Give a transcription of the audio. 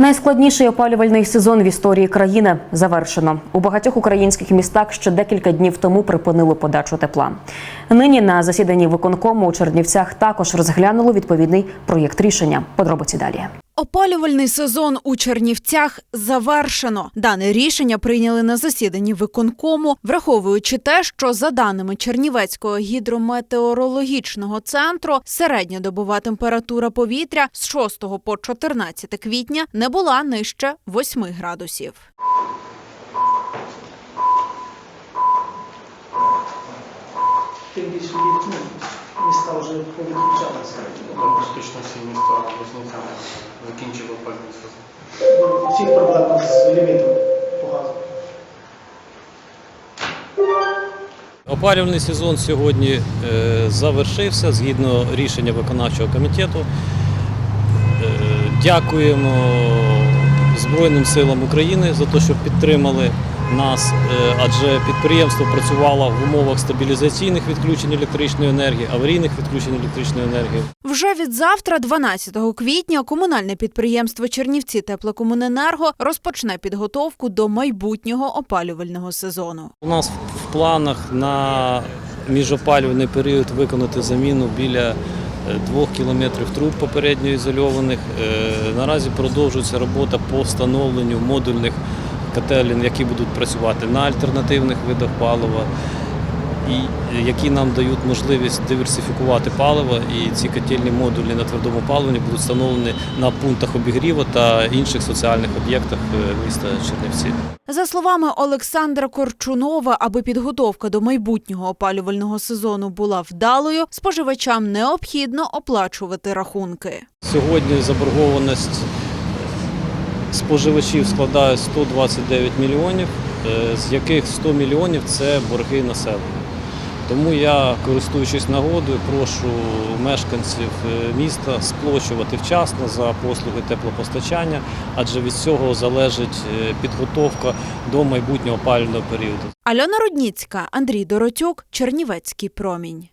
Найскладніший опалювальний сезон в історії країни завершено. У багатьох українських містах ще декілька днів тому припинили подачу тепла. Нині на засіданні виконкому у Чернівцях також розглянули відповідний проєкт рішення. Подробиці далі. Опалювальний сезон у Чернівцях завершено. Дане рішення прийняли на засіданні виконкому, враховуючи те, що за даними Чернівецького гідрометеорологічного центру, середньодобова температура повітря з 6 по 14 квітня не була нижче 8 градусів. тим більше міста вже повідключалися. Практично всі міста обласницями закінчили опалювальний сезон. У всіх проблем з лімітом по газу. Опалювальний сезон сьогодні е, завершився згідно рішення виконавчого комітету. Е, Дякуємо Збройним силам України за те, що підтримали нас, е, адже підприємство працювало в умовах стабілізаційних відключень електричної енергії, аварійних відключень електричної енергії. Вже від завтра, 12 квітня, комунальне підприємство Чернівці Теплокомуненерго розпочне підготовку до майбутнього опалювального сезону. У нас в планах на міжопалювальний період виконати заміну біля е, двох кілометрів труб попередньо ізольованих. Е, Наразі продовжується робота по встановленню модульних котелень, які будуть працювати на альтернативних видах палива, і які нам дають можливість диверсифікувати паливо. І ці котельні модулі на твердому паливі будуть встановлені на пунктах обігріву та інших соціальних об'єктах е, міста Чернівці. За словами Олександра Корчунова, аби підготовка до майбутнього опалювального сезону була вдалою, споживачам необхідно оплачувати рахунки. Сьогодні заборгованість споживачів складає 129 мільйонів, е, з яких 100 мільйонів це борги населення. Тому я, користуючись нагодою, прошу мешканців е, міста сплачувати вчасно за послуги теплопостачання, адже від цього залежить е, підготовка до майбутнього опалювального періоду. Альона Рудніцька, Андрій Доротюк, Чернівецький промінь.